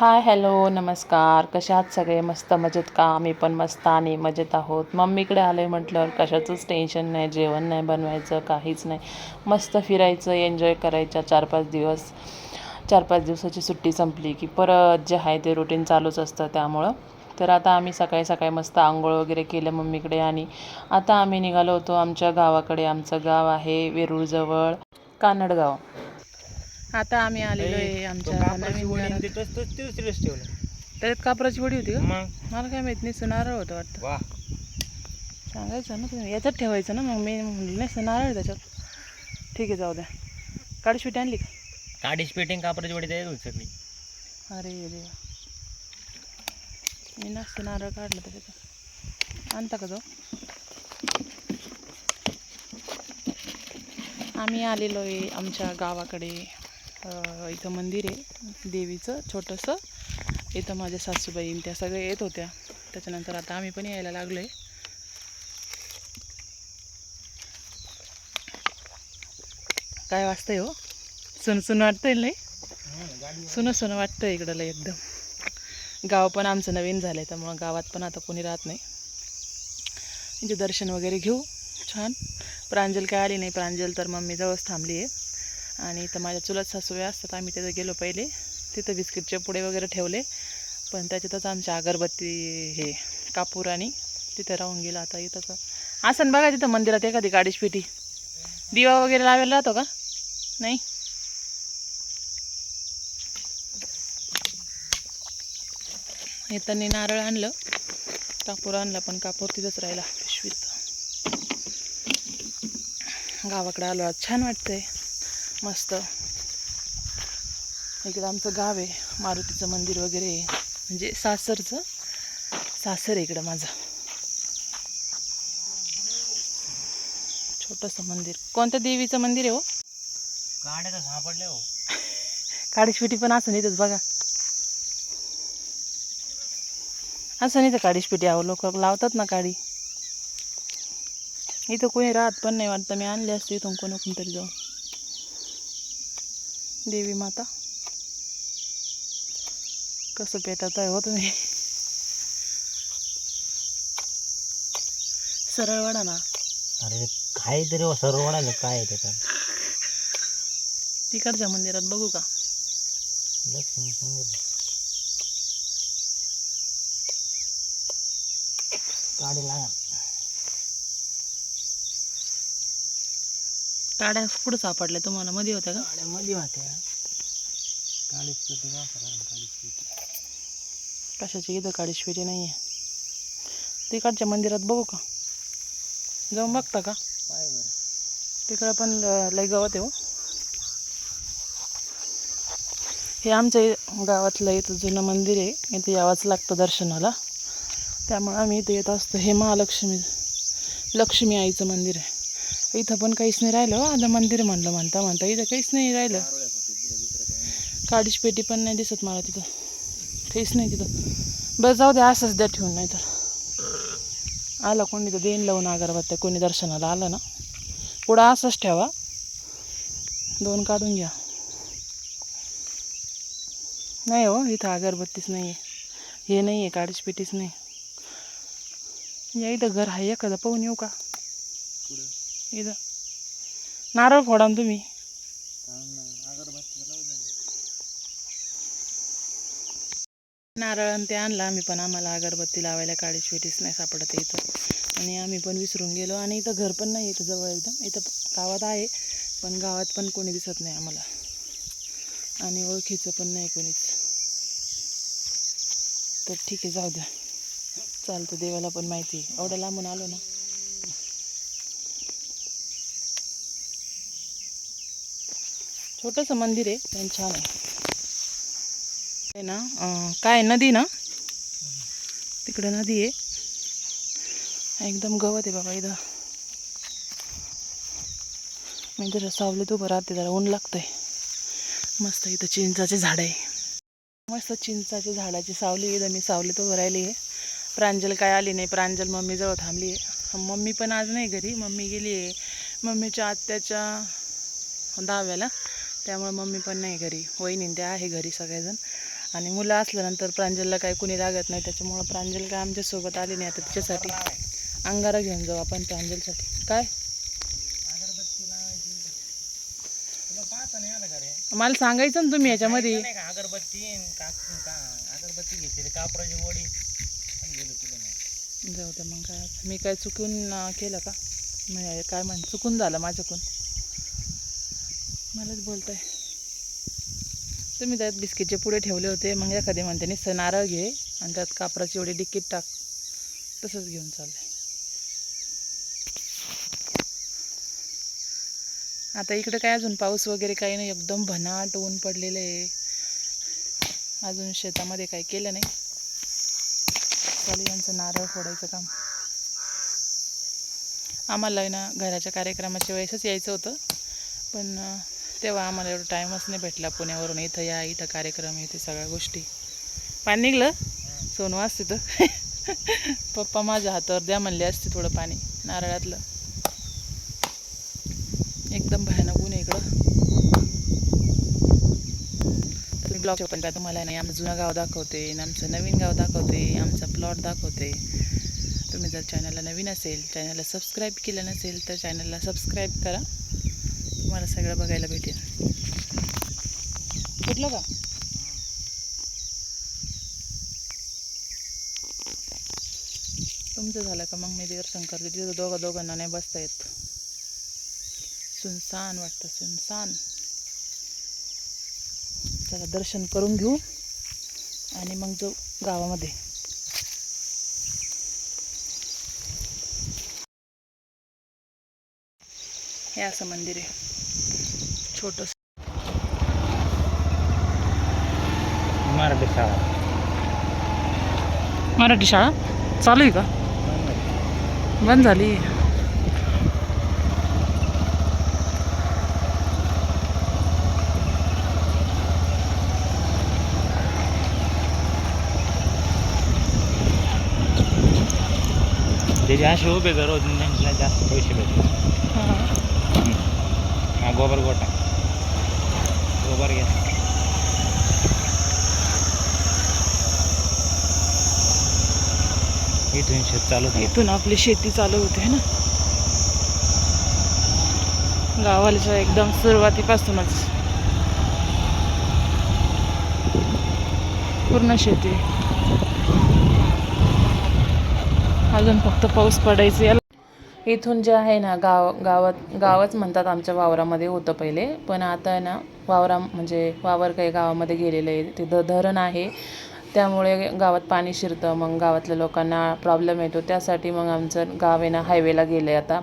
Hi hello नमस्कार. कशा आहात सगळे? मस्त मजेत का? आम्ही पण मस्त आणि मजेत आहोत. मम्मीकडे आले आहे म्हटल्यावर कशाचंच टेन्शन नाही जेवण नाही बनवायचं काहीच नाही. मस्त फिरायचं एन्जॉय करायच्या चार पाच दिवस चार पाच दिवसाची सुट्टी संपली की परत जे आहे ते रुटीन चालूच असतं त्यामुळं. तर आता आम्ही सकाळी सकाळी मस्त आंघोळ वगैरे केलं मम्मीकडे आणि आता आम्ही निघालो होतो आमच्या गावाकडे. आमचं गाव आहे वेरूळजवळ कानडगाव. आता आम्ही आलेलो आहे आमच्या नवीन घरात. तोच तोच तिसरीच ठेवलं. त्याच्यात कापराची वडी होती का? मग? मला काय माहीत नाही नारळ होतं वाटतं. वा. सांगायचं ना तुम्ही याच्यात ठेवायचं ना मग मी म्हणलं नाही नारळ आहे त्याच्यात. ठीक आहे जाऊ द्या. काडीशिटी आणली का? काडीच पेटिंग कापराची वडी द्यायची होती सगळी. अरे देवा. मी नसतं नारळ काढलं त्याच्यात. आणता का तो? आम्ही आलेलो आहे आमच्या गावाकडे. इथं मंदिर आहे. देवीचं छोटंसं. इथं माझ्या सासूबाई त्या सगळ्या येत होत्या. त्याच्यानंतर आता आम्ही पण यायला लागलो आहे काय वाजतंय हो? सुन सुन वाटतंय नाही सुन सुनं वाटतं इकडलं एकदम. गाव पण आमचं नवीन झालं आहे त्यामुळं गावात पण आता कोणी राहत नाही. म्हणजे दर्शन वगैरे घेऊ. छान. प्रांजल काय आली नाही. प्रांजल तर मम्मी जवळच थांबली आहे आणि इथं माझ्या चुलत सासूया असतात. आम्ही तिथं गेलो पहिले. तिथं बिस्किटचे पुडे वगैरे ठेवले. पण त्याच्यातच आमच्या अगरबत्ती हे कापूर आणि तिथं राहून गेलं. आता इथं असं बघा तिथं मंदिरात एखादी गाडीच पेटी. दिवा वगैरे लावायला राहतो का? नाही? येताना नारळ आणलं. कापूर आणला पण कापूर तिथंच राहिला पिशवीत. गावाकडे आलो आज. छान वाटतंय. मस्त. इकडं आमचं गाव आहे मारुतीचं मंदिर वगैरे आहे. म्हणजे सासरचं सासर आहे इकडं माझं. छोटंसं मंदिर. कोणत्या देवीचं मंदिर आहे हो? काड्या सापडल्या हो. काडीशपेटी पण असं नाही बघा. असं नाही तर काडीशपेटी आहो लोक लावतात ना काडी. इथं कोणी राहत पण नाही वाटतं. मी आणली असते इथून कोण तरी जाऊन. देवी माता. कसं पेटत आहे हो तुम्ही? सरळ वाडा ना. अरे काय तरी हो सर्व म्हणाले काय आहे त्याच्यात तिकडच्या मंदिरात बघू का? लक्ष्मी मंदिर. लागा काड्या कुठं सापडल्या तुम्हाला? मध्ये होत्या का? काड्या मध्ये होत्या. पेटी पेटी. कशाची? इथं काडीशपेटी नाही आहे तिकडच्या मंदिरात बघू का? जाऊन बघता का? तिकडं पण लय गवत आहे हो. हे आमच्या गावातलं इथं जुनं मंदिर आहे. इथे यावंच लागतं दर्शनाला. त्यामुळे आम्ही इथे येत असतो. हे महालक्ष्मी लक्ष्मी आईचं मंदिर आहे. इथं पण काहीच नाही राहिलं हो. आता मंदिर म्हणलं म्हणता म्हणता इथं काहीच नाही राहिलं. काडीच पेटी पण नाही दिसत मला तिथं. काहीच नाही तिथं. बरं जाऊ द्या असंच द्या ठेवून नाही तर आलं कोणी तर देईन लावून अगरबत्त्या कोणी दर्शनाला आलं ना. पुढं असंच ठेवा. दोन काढून घ्या. नाही हो इथं अगरबत्तीच नाही आहे हे नाही आहे काडीच पेटीच नाही. या इथं घर आहे एखादा पाहून येऊ का? इथं. नारळ फोडा ना तुम्ही. नारळ आणि ते आणलं आम्ही पण. आम्हाला अगरबत्ती लावायला काळी पेटीच नाही सापडत इथं. आणि आम्ही पण विसरून गेलो. आणि इथं घर पण नाही इथं जवळ एकदम. इथं गावात आहे. पण गावात पण कोणी दिसत नाही आम्हाला. आणि ओळखीचं पण नाही कोणीच. तर ठीक आहे जाऊ द्या. चालतं देवाला पण माहिती आहे. एवढं लांबून आलो ना. छोटंसं मंदिर आहे पण छान आहे. ना काय नदी ना? तिकडे नदी आहे. एकदम गवत आहे बाबा इथं. मी जरा सावलीत उभं राहते जरा ऊन लागतंय. मस्त इथं चिंचाचे झाड आहे. मस्त चिंचाची झाडाची सावली इथं मी सावलीत उभं राहिली आहे. प्रांजल काय आली नाही प्रांजल मम्मीजवळ थांबली आहे. मम्मी पण आज नाही घरी मम्मी गेली आहे. मम्मीच्या आत्याच्या दहाव्याला. त्यामुळे मम्मी पण नाही घरी. वहिनी त्या आहे घरी सगळेजण. आणि मुलं असल्यानंतर प्रांजलला काय कुणी लागत नाही. त्याच्यामुळं प्रांजल काय आमच्यासोबत आली नाही आता तिच्यासाठी. अंगारा घेऊन जाऊ आपण प्रांजलसाठी. काय? मला सांगायचं ना तुम्ही याच्यामध्ये. अगरबत्ती अगरबत्ती घेतली कापराची वडी. जाऊ दे मग काय. मी काय चुकून केलं का? म्हणजे काय म्हण चुकून झालं माझ्याकडून. मलाच बोलताय. तुम्ही त्यात बिस्किटचे पुढे ठेवले होते. मग एखादी म्हणते स नारळ घे आणि त्यात कापराची एवढी डिकीट टाक. तसंच घेऊन चाललंय आता इकडे काय अजून पाऊस वगैरे काही नाही. एकदम भनाट ऊन पडलेलं आहे. अजून शेतामध्ये काही केलं नाही. चालू यांचं नारळ फोडायचं काम. आम्हाला आहे ना घराच्या कार्यक्रमाच्या वेळेसच यायचं होतं. पण तेव्हा आम्हाला एवढं टाईमच नाही भेटला पुण्यावरून. इथं या इथं कार्यक्रम आहे ते सगळ्या गोष्टी. पाणी निघलं? सोनू असते तर पप्पा माझ्या हातावर द्या म्हणले असते थोडं पाणी. नारळातलं. एकदम भयानक ऊन आहे इकडं. तुम्ही ब्लॉग पण का तुम्हाला नाही. आमचं जुनं गाव दाखवते आमचं नवीन गाव दाखवते आमचा प्लॉट दाखवते. तुम्ही जर चॅनलला नवीन असेल चॅनलला सबस्क्राईब केलं नसेल तर चॅनलला सबस्क्राईब करा. तुम्हाला सगळं बघायला भेटेल. कुठलं का? तुमचं झालं का? मग मी देवशंकर तिथं दोघं दोघांना नाही बसता येत सुनसान वाटतं सुनसान. चला दर्शन करून घेऊ. आणि मग जाऊ गावामध्ये. हे असं मंदिर आहे. छोटंसं. मराठी शाळा. मराठी शाळा? चालू आहे का? बंद झाली. त्याचे असे उभे त्यांना जास्त पैसे भेटतात. हा गोबर गोटा. गोबर घ्या. इथून शेत चालू इथून आपली शेती चालू होते ना? गावाच्या एकदम सुरुवातीपासूनच. पूर्ण शेती. अजून फक्त पाऊस पडायचं याला. इथून जे आहे ना गाव गावात गावच म्हणतात आमच्या वावरामध्ये होतं पहिले. पण आता आहे ना वावरा म्हणजे वावर काही गावामध्ये गेलेलं आहे. तिथं धरण आहे. त्यामुळे गावात पाणी शिरतं. मग गावातल्या लोकांना प्रॉब्लेम येतो. त्यासाठी मग आमचं गाव आहे ना हायवेला गेलं आहे आता.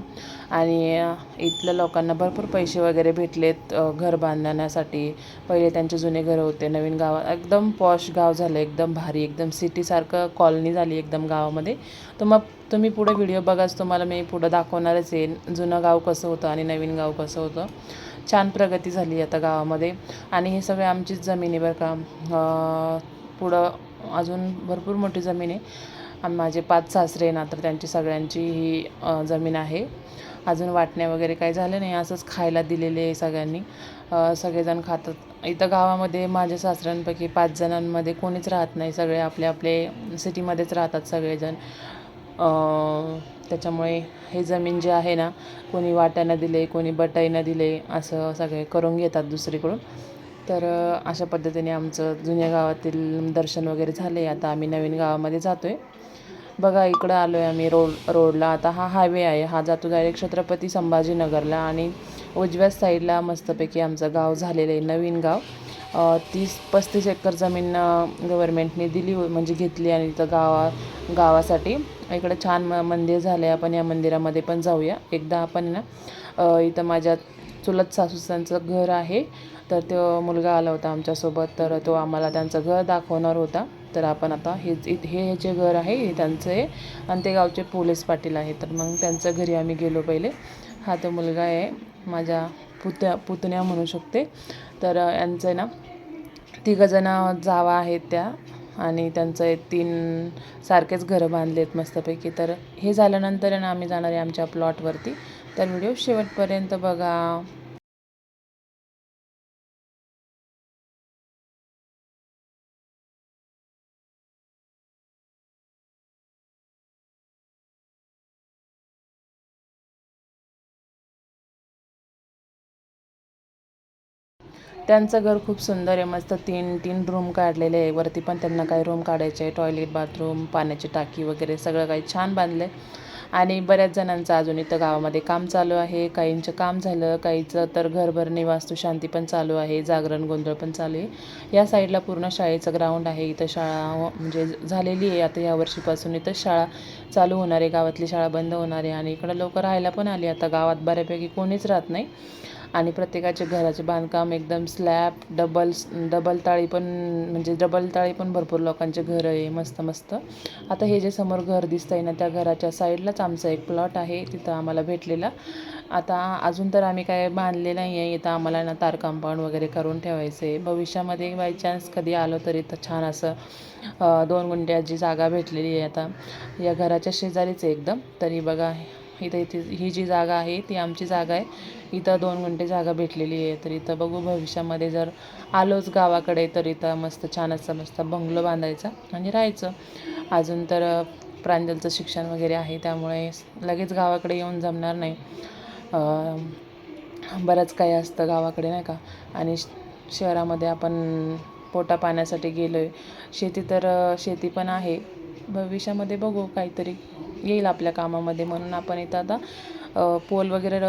आणि इथल्या लोकांना भरपूर पैसे वगैरे भेटलेत घर बांधण्यासाठी. पहिले त्यांचे जुने घरं होते. नवीन गावात एकदम पॉश गाव झालं. एकदम भारी एकदम सिटीसारखं कॉलनी झाली एकदम गावामध्ये. तर मग तुम्ही पुढे व्हिडिओ बघाच. तुम्हाला मी पुढं दाखवणारच आहे. जुनं गाव कसं होतं आणि नवीन गाव कसं होतं. छान प्रगती झाली आता गावामध्ये. आणि हे सगळे आमचीच जमीन आहे बरं का पुढं अजून भरपूर मोठी जमीन आहे. आम- माझे पाच सासरे ना तर त्यांची सगळ्यांची ही जमीन आहे. अजून वाटण्या वगैरे काही झालं नाही असंच खायला दिलेले आहे सगळ्यांनी. सगळेजण खातात. इथं गावामध्ये माझ्या सासऱ्यांपैकी पाच जणांमध्ये कोणीच राहत नाही सगळे आपले आपले सिटीमध्येच राहतात सगळेजण. त्याच्यामुळे हे जमीन जे आहे ना कोणी वाट्यानं दिले कोणी बटाईनं दिले असं सगळे करून घेतात दुसरीकडून. तर अशा पद्धतीने आमचं जुन्या गावातील दर्शन वगैरे झाले. आता आम्ही नवीन गावामध्ये जातो आहे बघा इकडं आलो आहे आम्ही रोड रोडला. आता हा हायवे आहे. हा जातो डायरेक्ट छत्रपती संभाजीनगरला आणि उजव्या साईडला मस्तपैकी आमचं गाव झालेलं आहे नवीन गाव. तीस पस्तीस एकर जमीन गव्हर्मेंटने दिली म्हणजे घेतली आणि इथं गावा गावासाठी. इकडे छान म मंदिर झालं आहे आपण या मंदिरामध्ये पण जाऊया. एकदा आपण ना इथं माझ्या चुलत सासूसांचं घर आहे. तर तो मुलगा आला होता आमच्यासोबत. तर तो आम्हाला त्यांचं घर दाखवणार होता. तर आपण आता हे हे जे घर आहे हे त्यांचं आहे. आणि ते गावचे पोलीस पाटील आहे तर मग त्यांच्या घरी आम्ही गेलो पहिले. हा तो मुलगा आहे माझ्या पुत्या पुतण्या म्हणू शकते. तर यांचं आहे ना तिघंजणं जावा आहेत त्या आणि त्यांचं तीन सारखेच घरं बांधले आहेत मस्तपैकी. तर हे झाल्यानंतर आहे ना आम्ही जाणार आहे आमच्या प्लॉटवरती तर व्हिडिओ शेवटपर्यंत बघा. त्यांचं घर खूप सुंदर आहे. मस्त तीन तीन रूम काढलेले आहे. वरती पण त्यांना काही रूम काढायचे आहे. टॉयलेट बाथरूम पाण्याची टाकी वगैरे सगळं काही छान बांधलं आहे आणि बऱ्याच जणांचं अजून इथं गावामध्ये काम चालू आहे. काहींचं काम झालं काहीचं तर घरभरणी वास्तुशांती पण चालू आहे. जागरण गोंधळ पण चालू आहे. या साईडला पूर्ण शाळेचं ग्राउंड आहे. इथं शाळा हो, म्हणजे झालेली आहे. आता या वर्षीपासून इथं शाळा चालू होणार आहे. गावातली शाळा बंद होणार आहे. आणि इकडं लोक राहायला पण आली. आता गावात बऱ्यापैकी कोणीच राहत नाही. आणि प्रत्येकाचे घराचे बांधकाम एकदम स्लॅब डबल डबल ताळी पण म्हणजे डबल ताळी पण भरपूर लोकांचे घर आहे मस्त मस्त. आता हे जे समोर घर दिसतं आहे ना त्या घराच्या साईडलाच आमचा एक प्लॉट आहे तिथं आम्हाला भेटलेला. आता अजून तर आम्ही काय बांधले नाही आहे इथं आम्हाला ना तार कंपाऊंड वगैरे करून ठेवायचं आहे भविष्यामध्ये बाय चान्स कधी आलो तरी तर छान असं दोन गुंड्याची जागा भेटलेली आहे आता. या घराच्या शेजारीच आहे एकदम. तरी बघा इथं इथे ही जी जागा आहे ती आमची जागा आहे. इथं दोन गुंठे जागा भेटलेली आहे तर इथं बघू भविष्यामध्ये जर आलोच गावाकडे तर इथं मस्त छान असं मस्त बंगलो बांधायचा आणि राहायचं. अजून तर प्रांजलचं शिक्षण वगैरे आहे त्यामुळे लगेच गावाकडे येऊन जमणार नाही. बरंच काही असतं गावाकडे नाही का? आणि श- शहरामध्ये आपण पोटा पाण्यासाठी गेलो आहे शेती तर शेती पण आहे. भविष्यामध्ये बघू काहीतरी. येईल आपल्या कामामध्ये. म्हणून आपण इथं आता पोल वगैरे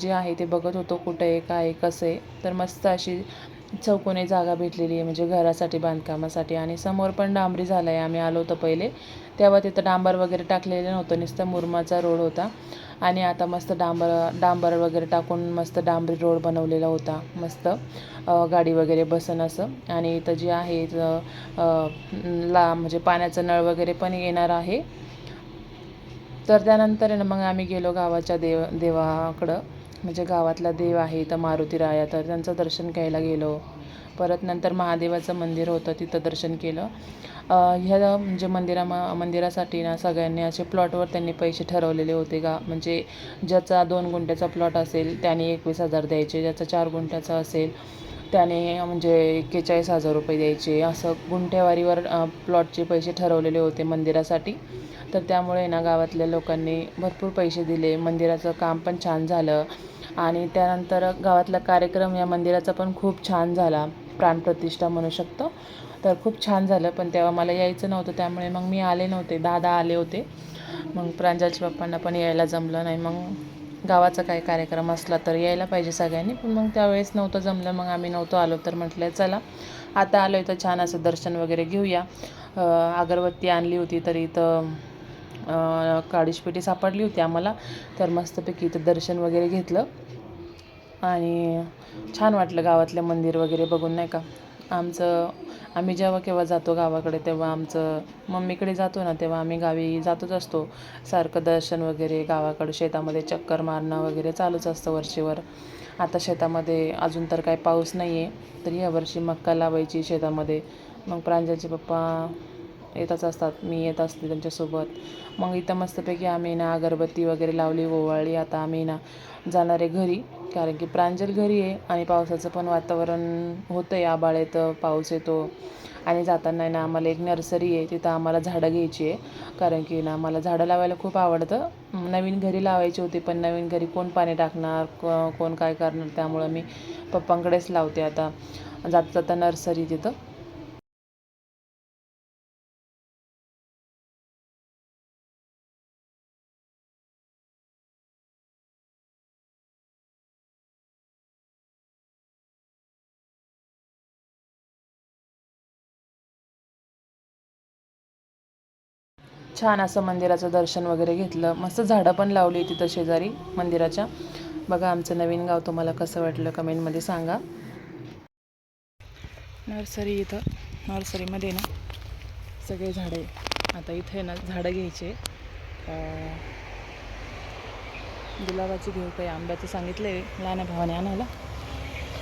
जे आहे ते बघत होतो कुठं आहे काय आहे, कसं आहे. तर मस्त अशी चौकोनी जागा भेटलेली आहे म्हणजे घरासाठी बांधकामासाठी. आणि समोर पण डांबरी झाला आहे आम्ही आलो होतो पहिले. तेव्हा तिथं डांबर वगैरे टाकलेलं नव्हतं. नुसतं मुरमाचा रोड होता. आणि आता मस्त डांबर डांबर वगैरे टाकून मस्त डांबरी रोड बनवलेला होता. मस्त गाडी वगैरे बसन असं. आणि इथं जे आहे ला म्हणजे पाण्याचं नळ वगैरे पण येणार आहे. तर त्यानंतर आहे ना मग आम्ही गेलो गावाच्या देव देवाकडं. म्हणजे गावातला देव आहे इथं मारुती राया तर त्यांचं दर्शन घ्यायला गेलो. परत नंतर महादेवाचं मंदिर होतं तिथं दर्शन केलं. ह्या म्हणजे मंदिरा मंदिरासाठी ना सगळ्यांनी असे प्लॉटवर त्यांनी पैसे ठरवलेले होते का म्हणजे ज्याचा दोन गुंठ्याचा प्लॉट असेल त्याने एकवीस हजार द्यायचे ज्याचा चार गुंठ्याचा असेल त्याने म्हणजे एक्केचाळीस हजार रुपये द्यायचे. असं गुंठेवारीवर प्लॉटचे पैसे ठरवलेले होते मंदिरासाठी. तर त्यामुळे ना गावातल्या लोकांनी भरपूर पैसे दिले. मंदिराचं काम पण छान झालं. आणि त्यानंतर गावातला कार्यक्रम या मंदिराचा पण खूप छान झाला. प्राणप्रतिष्ठा म्हणू शकतो. तर खूप छान झालं. पण तेव्हा मला यायचं नव्हतं. त्यामुळे मग मी आले नव्हते. दादा आले होते. मग प्रांजलच्या पप्पांना पण यायला जमलं नाही. मग गावाचा काही कार्यक्रम असला तर यायला पाहिजे सगळ्यांनी. पण मग त्यावेळेस नव्हतं जमलं मग आम्ही नव्हतो आलो तर म्हटलं चला आता आलो तर छान असं दर्शन वगैरे घेऊया. अगरबत्ती आणली होती तर इथं काळीशपेटी सापडली होती आम्हाला. तर मस्तपैकी इथं दर्शन वगैरे घेतलं. आणि छान वाटलं गावातलं मंदिर वगैरे बघून नाही का? आमचं आम्ही जेव्हा केव्हा जातो गावाकडे तेव्हा आमचं मम्मीकडे जातो ना तेव्हा आम्ही गावी जातच असतो. सारखं दर्शन वगैरे गावाकडे शेतामध्ये चक्कर मारणं वगैरे चालूच असतं वर्षीवर आता शेतामध्ये अजून तर काय पाऊस नाही आहे तर यावर्षी मक्का लावायची शेतामध्ये. मग प्रांजलचे पप्पा येतच असतात मी येत असते त्यांच्यासोबत. मग इथं मस्तपैकी आम्ही ना अगरबत्ती वगैरे लावली ओवाळली. आता आम्ही ना जाणार आहे घरी कारण की प्रांजल घरी आहे आणि पावसाचं पण वातावरण होतं आहे आबाळ येतं पाऊस येतो. आणि जाताना आहे ना आम्हाला एक नर्सरी आहे तिथं आम्हाला झाडं घ्यायची आहे. कारण की ना मला झाडं लावायला खूप आवडतं. नवीन घरी लावायची होती पण नवीन घरी कोण पाणी टाकणार क कोण काय करणार त्यामुळं मी पप्पांकडेच लावते आता. जाता जाता नर्सरी तिथं. छान असं मंदिराचं दर्शन वगैरे घेतलं. मस्त झाडं पण लावली तिथं शेजारी मंदिराच्या. बघा आमचं नवीन गाव तुम्हाला कसं वाटलं कमेंटमध्ये सांगा. नर्सरी इथं नर्सरीमध्ये ना सगळे झाडे. आता इथे ना झाडं घ्यायचे. गुलाबाची घेऊ काही आंब्याचं सांगितलं आहे लहान भावाने आणायला.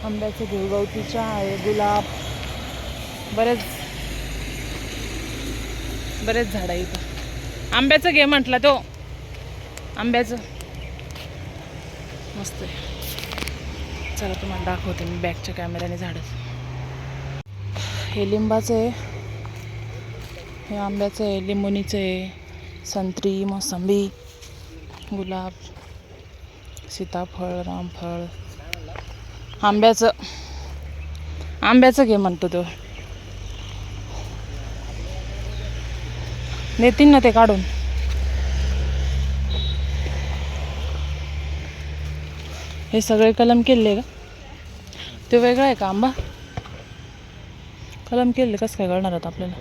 आंब्याचं घेऊ गवतीच्या आहे गुलाब. बरेच बरेच झाडं आहे इथं. आंब्याचं घे म्हटलं तो. आंब्याचं. मस्त आहे. चला तुम्हाला दाखवते मी बॅगच्या कॅमेऱ्याने झाडं. हे लिंबाचं आहे. हे आंब्याचं आहे लिंबोणीचं आहे संत्री मोसंबी गुलाब सीताफळ रामफळ. आंब्याचं. आंब्याचं घे म्हणतो तो. देतील ना ते काढून. हे सगळे कलम केले का? ते वेगळं आहे का आंबा? कलम केले कसं काय कळणार आता आपल्याला?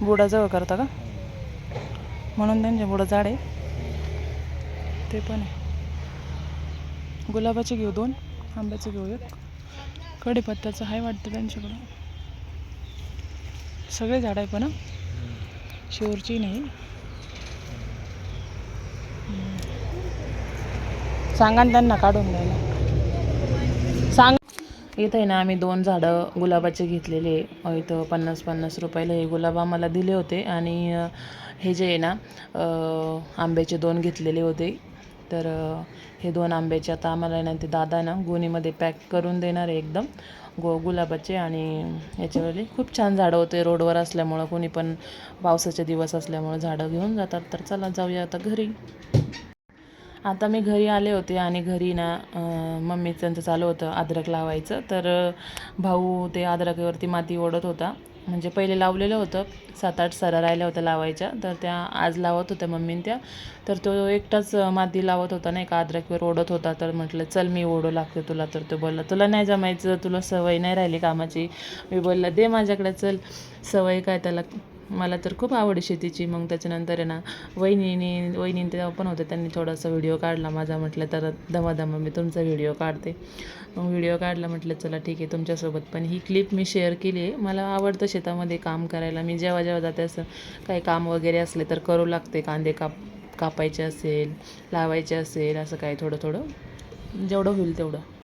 बुडाजवळ करता का? म्हणून त्यांचे बुडं झाड आहे. ते पण आहे. गुलाबाचे घेऊ दोन आंब्याचे घेऊ एक. कढीपत्त्याचं आहे वाटतं त्यांच्याकडं. सगळे झाड आहे पण शेवरची शिवरची नाही सांगा ना त्यांना काढून द्यायला. सांग. इथं आहे ना आम्ही दोन झाडं गुलाबाचे घेतलेले इथं पन्नास पन्नास रुपयाला हे गुलाब आम्हाला दिले होते. आणि हे जे आहे ना आंब्याचे दोन घेतलेले होते. तर हे दोन आंब्याचे आता आम्हाला आहे ना ते दादा ना गोणीमध्ये पॅक करून देणार आहे एकदम. गो गुलाबाचे आणि याच्यावाले खूप छान झाडं होते रोडवर असल्यामुळं कोणी पण पावसाचे दिवस असल्यामुळं झाडं घेऊन जातात. तर चला जाऊया आता घरी. आता मी घरी आले होते आणि घरी ना मम्मीचं त्यांचं चालू होतं अद्रक लावायचं. तर भाऊ ते अद्रकावरती माती ओढत होता. म्हणजे पहिले लावलेलं होतं. सात आठ सरा राहिल्या होत्या लावायच्या. तर त्या आज लावत होत्या मम्मीन त्या. तर तो एकटाच माती लावत होता नाही का? अद्रकवर ओढत होता. तर म्हटलं चल मी ओढू लागते तुला. तर तो बोलला तुला नाही जमायचं. तुला सवय नाही राहिली कामाची. मी बोलला दे माझ्याकडे चल. सवय काय त्याला? मला तर खूप आवड आहे शेतीची. मग त्याच्यानंतर आहे ना वहिनीने वहिनी तेव्हा पण होते त्यांनी थोडासा व्हिडिओ काढला माझा. म्हटलं तर दमादमा मी तुमचा व्हिडिओ काढते. मग व्हिडिओ काढला म्हटलं चला ठीक आहे तुमच्यासोबत. पण ही क्लिप मी शेअर केली आहे. मला आवडतं शेतामध्ये काम करायला. मी जेव्हा जेव्हा जाते असं काही काम वगैरे असले तर करू लागते. कांदे काप कापायचे असेल लावायचे असेल असं काही थोडं थोडं. जेवढं होईल तेवढं.